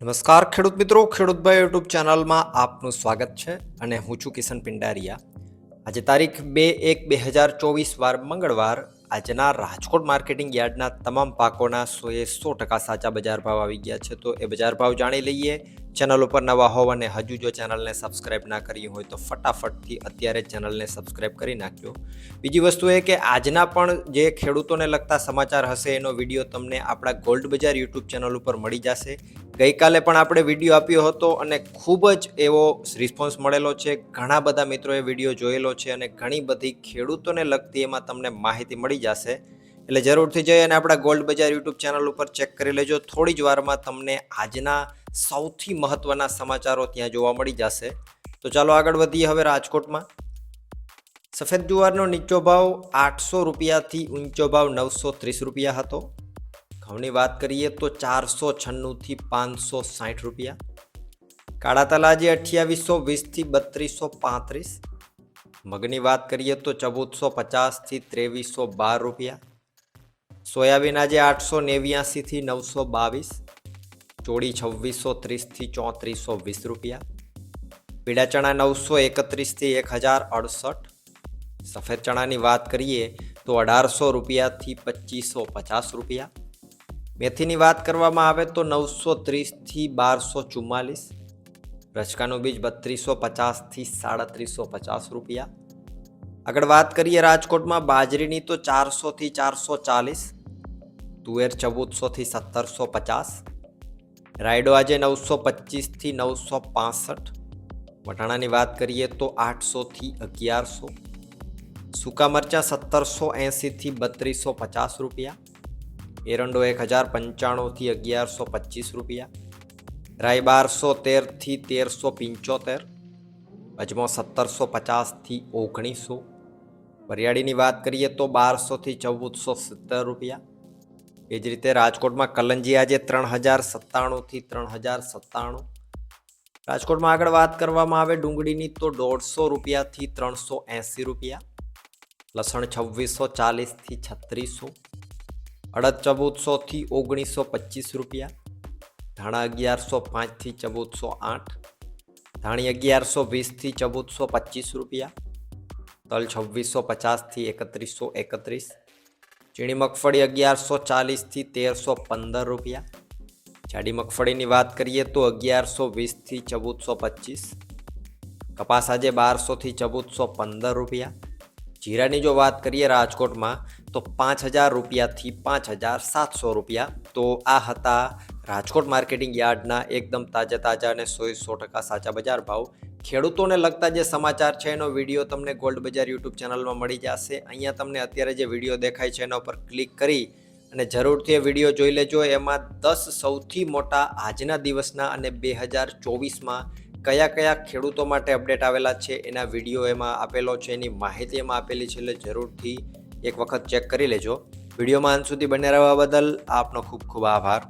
નમસ્કાર ખેડૂત મિત્રો ખેડૂતભાઈ યુટ્યુબ ચેનલમાં આપનું સ્વાગત છે અને હું છું કિશન પિંડારિયા. આજે તારીખ બે એક બે હજાર ચોવીસ વાર મંગળવાર આજના રાજકોટ માર્કેટિંગ યાર્ડના તમામ પાકોના સોએ સો ટકા સાચા બજાર ભાવ આવી ગયા છે. તો એ બજાર ભાવ જાણી લઈએ ચેનલ ઉપર નવા હોવ અને હજુ જો ચેનલને સબસ્ક્રાઇબ ના કરી હોય તો ફટાફટથી અત્યારે ચેનલને સબસ્ક્રાઇબ કરી નાખજો. બીજી વસ્તુ એ કે આજના પણ જે ખેડૂતોને લગતા સમાચાર હશે એનો વીડિયો તમને આપણા ગોલ્ડ બજાર યુટ્યુબ ચેનલ ઉપર મળી જશે. ગઈકાલે પણ આપણે વીડિયો આપ્યો હતો અને ખૂબ જ એવો રિસ્પોન્સ મળેલો છે. ઘણા બધા મિત્રોએ વીડિયો જોયેલો છે અને ઘણી બધી ખેડૂતોને લગતી એમાં તમને માહિતી મળી જશે. એટલે જરૂરથી જઈ અને આપણા ગોલ્ડ બજાર યુટ્યુબ ચેનલ ઉપર ચેક કરી લેજો. થોડી જ વારમાં તમને આજના સૌથી મહત્ત્વના સમાચારો ત્યાં જોવા મળી જશે. તો ચાલો આગળ વધીએ હવે રાજકોટમાં. સફેદ જુવારનો નીચો ભાવ આઠસો રૂપિયાથી ઊંચો ભાવ નવસો ત્રીસ રૂપિયા હતો. ઘઉંની વાત કરીએ તો ચારસો છન્નુંથી પાંચસો સાઠ રૂપિયા. કાળા તલાજી અઠ્યાવીસો વીસથી બત્રીસો પાંત્રીસ. મગની વાત કરીએ તો ચૌદસો પચાસથી ત્રેવીસો બાર રૂપિયા. સોયાબીન આજે આઠસો નેવ્યાસીથી નવસો બાવીસ. ચોળી છવ્વીસો ત્રીસથી ચોત્રીસો વીસ રૂપિયા. પીળા ચણા નવસો એકત્રીસથી એક હજાર અડસઠ. સફેદ ચણાની વાત કરીએ તો અઢારસો રૂપિયાથી પચીસો પચાસ રૂપિયા. મેથીની વાત કરવામાં આવે તો નવસો ત્રીસથી બારસો ચુમ્માલીસ. રચકાનું બીજ બત્રીસો પચાસથી સાડત્રીસો પચાસ રૂપિયા. આગળ વાત કરીએ રાજકોટમાં બાજરીની તો ચારસોથી ચારસો ચાલીસ. તુવેર ચૌદસોથી સત્તરસો પચાસ. રાયડો આજે નવસો પચીસથી નવસો પાસઠ. વટાણાની વાત કરીએ તો આઠસોથી અગિયારસો. સૂકા મરચાં સત્તરસો એંસીથી બત્રીસો પચાસ રૂપિયા. એરંડો એક હજાર પંચાણુંથી અગિયારસો પચીસ રૂપિયા. રાય બારસો તેરથી તેરસો પંચોતેર. અજમો સત્તરસો પચાસથી ઓગણીસો. વરિયાળીની વાત કરીએ તો બારસોથી ચૌદસો સિત્તેર રૂપિયા. એ જ રીતે રાજકોટમાં કલંજી આજે ત્રણ હજાર સત્તાણુંથી ત્રણ હજાર સત્તાણું. રાજકોટમાં આગળ વાત કરવામાં આવે ડુંગળીની તો દોઢસો રૂપિયાથી ત્રણસો એંસી રૂપિયા, લસણ છવ્વીસો ચાલીસથી છત્રીસો, અડદ ચૌદસોથી ઓગણીસો પચીસ રૂપિયા, ધાણા અગિયારસો પાંચથી ચૌદસો આઠ, ધાણી અગિયારસો વીસથી ચૌદસો પચીસ રૂપિયા, તલ છવ્વીસો પચાસથી એકત્રીસો એકત્રીસ ચીણી મગફળી અગિયારસો ચાલીસથી તેરસો પંદર રૂપિયા. જાડી મગફળીની વાત કરીએ તો અગિયારસો વીસથી ચૌદસો પચીસ. કપાસ આજે બારસોથી ચૌદસો પંદર રૂપિયા. જીરાની જો વાત કરીએ રાજકોટમાં તો પાંચ હજાર રૂપિયાથી પાંચ હજાર સાતસો રૂપિયા. તો આ હતા રાજકોટ માર્કેટિંગ યાર્ડના એકદમ તાજા તાજા અને સો સો ટકા સાચા બજાર ભાવ. ખેડૂતોને લગતા જે સમાચાર છે એનો વીડિયો તમને ગોલ્ડ બજાર યુટ્યુબ ચેનલમાં મળી જશે. અહીંયા તમને અત્યારે જે વીડિયો દેખાય છે એના ઉપર ક્લિક કરી અને જરૂરથી એ વીડિયો જોઈ લેજો. એમાં દસ સૌથી મોટા આજના દિવસના અને બે હજાર ચોવીસમાં કયા કયા ખેડૂતો માટે અપડેટ આવેલા છે એના વીડિયો એમાં આપેલો છે. એની માહિતી એમાં આપેલી છે એટલે જરૂરથી એક વખત ચેક કરી લેજો. વિડીયોમાં અંત સુધી બને રહેવા બદલ આપનો ખૂબ ખૂબ આભાર.